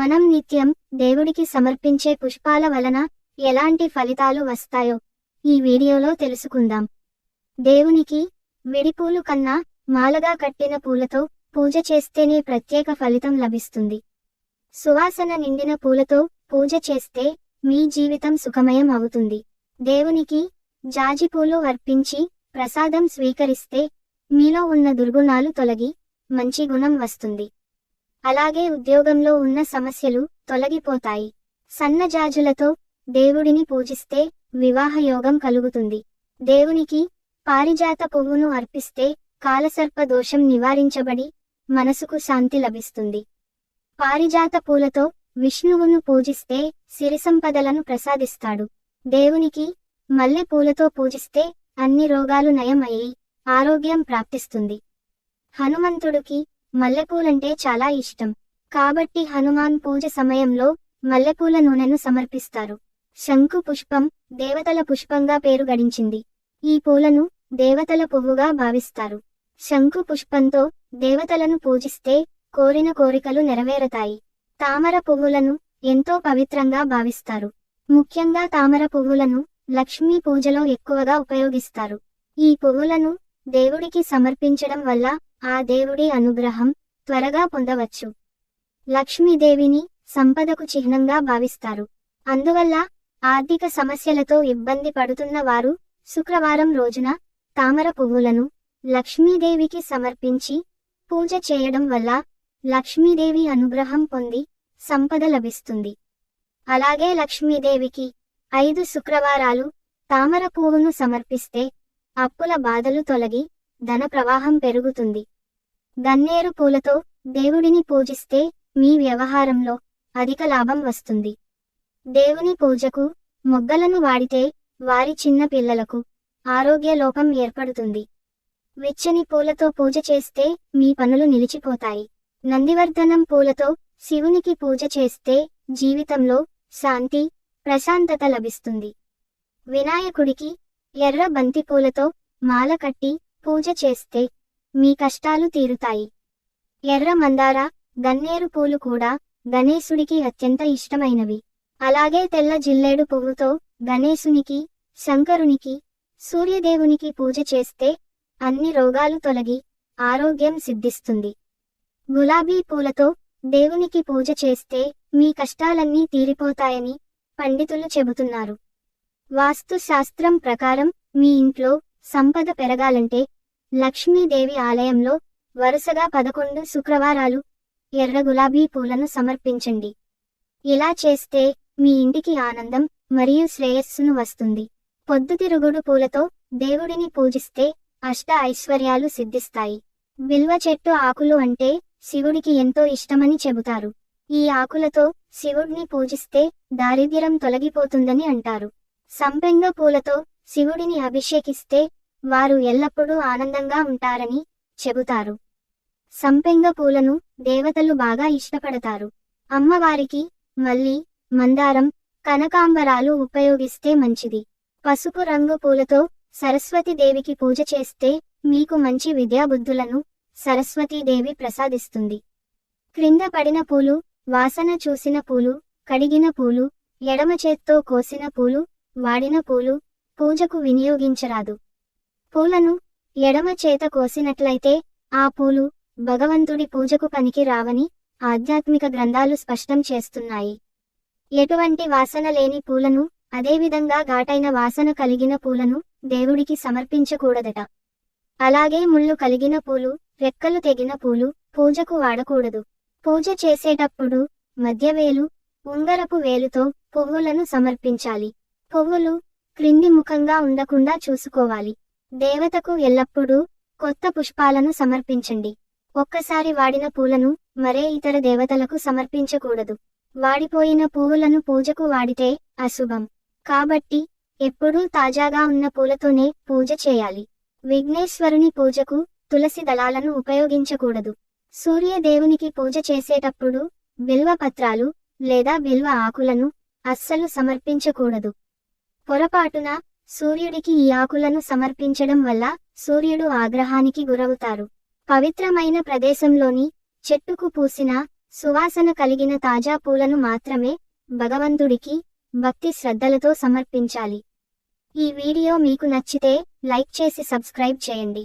మనం నిత్యం దేవుడికి సమర్పించే పుష్పాల వలన ఎలాంటి ఫలితాలు వస్తాయో ఈ వీడియోలో తెలుసుకుందాం. దేవునికి విడిపూలు కన్నా మాలగా కట్టిన పూలతో పూజ చేస్తేనే ప్రత్యేక ఫలితం లభిస్తుంది. సువాసన నిండిన పూలతో పూజ చేస్తే మీ జీవితం సుఖమయం అవుతుంది. దేవునికి జాజిపూలు అర్పించి ప్రసాదం స్వీకరిస్తే మీలో ఉన్న దుర్గుణాలు తొలగి మంచి గుణం వస్తుంది. అలాగే ఉద్యోగంలో ఉన్న సమస్యలు తొలగిపోతాయి. సన్నజాజులతో దేవుడిని పూజిస్తే వివాహయోగం కలుగుతుంది. దేవునికి పారిజాత పువ్వును అర్పిస్తే కాలసర్ప దోషం నివారించబడి మనసుకు శాంతి లభిస్తుంది. పారిజాత పూలతో విష్ణువును పూజిస్తే సిరి సంపదలను ప్రసాదిస్తాడు. దేవునికి మల్లె పూలతో పూజిస్తే అన్ని రోగాలు నయం అయ్యి ఆరోగ్యం ప్రాప్తిస్తుంది. హనుమంతుడికి మల్లెపూలంటే చాలా ఇష్టం. కాబట్టి హనుమాన్ పూజ సమయంలో మల్లెపూల నూనెను సమర్పిస్తారు. శంకు పుష్పం దేవతల పుష్పంగా పేరు గడించింది. ఈ పూలను దేవతల పువ్వుగా భావిస్తారు. శంకు పుష్పంతో దేవతలను పూజిస్తే కోరిన కోరికలు నెరవేరతాయి. తామర పువ్వులను ఎంతో పవిత్రంగా భావిస్తారు. ముఖ్యంగా తామర పువ్వులను లక్ష్మీ పూజలో ఎక్కువగా ఉపయోగిస్తారు. ఈ పువ్వులను దేవుడికి సమర్పించడం వల్ల ఆ దేవుడి అనుగ్రహం త్వరగా పొందవచ్చు. లక్ష్మీదేవిని సంపదకు చిహ్నంగా భావిస్తారు. అందువల్ల ఆర్థిక సమస్యలతో ఇబ్బంది పడుతున్న వారు శుక్రవారం రోజున తామర పువ్వులను లక్ష్మీదేవికి సమర్పించి పూజ చేయడం వల్ల లక్ష్మీదేవి అనుగ్రహం పొంది సంపద లభిస్తుంది. అలాగే లక్ష్మీదేవికి ఐదు శుక్రవారాలు తామర పువ్వును సమర్పిస్తే అప్పుల బాధలు తొలగి ధన ప్రవాహం పెరుగుతుంది. గన్నేరు పూలతో దేవుడిని పూజిస్తే మీ వ్యవహారంలో అధిక లాభం వస్తుంది. దేవుని పూజకు మొగ్గలను వాడితే వారి చిన్న పిల్లలకు ఆరోగ్య లోపం ఏర్పడుతుంది. వెచ్చని పూలతో పూజ చేస్తే మీ పనులు నిలిచిపోతాయి. నందివర్ధనం పూలతో శివునికి పూజ చేస్తే జీవితంలో శాంతి ప్రశాంతత లభిస్తుంది. వినాయకుడికి ఎర్ర బంతి పూలతో మాల కట్టి పూజ చేస్తే మీ కష్టాలు తీరుతాయి. ఎర్ర మందార గన్నేరు పూలు కూడా గణేశుడికి అత్యంత ఇష్టమైనవి. అలాగే తెల్ల జిల్లేడు పువ్వుతో గణేశునికి శంకరునికి సూర్యదేవునికి పూజ చేస్తే అన్ని రోగాలు తొలగి ఆరోగ్యం సిద్ధిస్తుంది. గులాబీ పూలతో దేవునికి పూజ చేస్తే మీ కష్టాలన్నీ తీరిపోతాయని పండితులు చెబుతున్నారు. వాస్తు శాస్త్రం ప్రకారం మీ ఇంట్లో సంపద పెరగాలంటే లక్ష్మీదేవి ఆలయంలో వరుసగా పదకొండు శుక్రవారాలు ఎర్ర గులాబీ పూలను సమర్పించండి. ఇలా చేస్తే మీ ఇంటికి ఆనందం మరియు శ్రేయస్సును వస్తుంది. పొద్దుతిరుగుడు పూలతో దేవుడిని పూజిస్తే అష్ట ఐశ్వర్యాలు సిద్ధిస్తాయి. బిల్వ చెట్టు ఆకులు అంటే శివుడికి ఎంతో ఇష్టమని చెబుతారు. ఈ ఆకులతో శివుడిని పూజిస్తే దారిద్ర్యం తొలగిపోతుందని అంటారు. సంపెంగ పూలతో శివుడిని అభిషేకిస్తే వారు ఎల్లప్పుడూ ఆనందంగా ఉంటారని చెబుతారు. సంపెంగ పూలను దేవతలు బాగా ఇష్టపడతారు. అమ్మవారికి మల్లి మందారం కనకాంబరాలు ఉపయోగిస్తే మంచిది. పసుపు రంగు పూలతో సరస్వతి దేవికి పూజ చేస్తే మీకు మంచి విద్యాబుద్ధులను సరస్వతీదేవి ప్రసాదిస్తుంది. క్రింద పడిన పూలు వాసన చూసిన పూలు కడిగిన పూలు ఎడమ చేత్తో కోసిన పూలు వాడిన పూలు పూజకు వినియోగించరాదు. పూలను ఎడమ చేత కోసినట్లయితే ఆ పూలు భగవంతుడి పూజకు పనికి రావని ఆధ్యాత్మిక గ్రంథాలు స్పష్టం చేస్తున్నాయి. ఎటువంటి వాసన లేని పూలను అదేవిధంగా ఘాటైన వాసన కలిగిన పూలను దేవుడికి సమర్పించకూడదట. అలాగే ముళ్ళు కలిగిన పూలు రెక్కలు తెగిన పూలు పూజకు వాడకూడదు. పూజ చేసేటప్పుడు మధ్యవేలు ఉంగరపు వేలుతో పువ్వులను సమర్పించాలి. పువ్వులు క్రింది ముఖంగా ఉండకుండా చూసుకోవాలి. దేవతకు ఎల్లప్పుడూ కొత్త పుష్పాలను సమర్పించండి. ఒక్కసారి వాడిన పూలను మరే ఇతర దేవతలకు సమర్పించకూడదు. వాడిపోయిన పువ్వులను పూజకు వాడితే అశుభం. కాబట్టి ఎప్పుడూ తాజాగా ఉన్న పూలతోనే పూజ చేయాలి. విఘ్నేశ్వరుని పూజకు తులసి దళాలను ఉపయోగించకూడదు. సూర్యదేవునికి పూజ చేసేటప్పుడు బిల్వ పత్రాలు లేదా బిల్వ ఆకులను అస్సలు సమర్పించకూడదు. పొరపాటున సూర్యుడికి ఈ ఆకులను సమర్పించడం వల్ల సూర్యుడు ఆగ్రహానికి గురవుతారు. పవిత్రమైన ప్రదేశంలోని చెట్టుకు పూసిన సువాసన కలిగిన తాజా పూలను మాత్రమే భగవంతుడికి భక్తి శ్రద్ధలతో సమర్పించాలి. ఈ వీడియో మీకు నచ్చితే లైక్ చేసి సబ్స్క్రైబ్ చేయండి.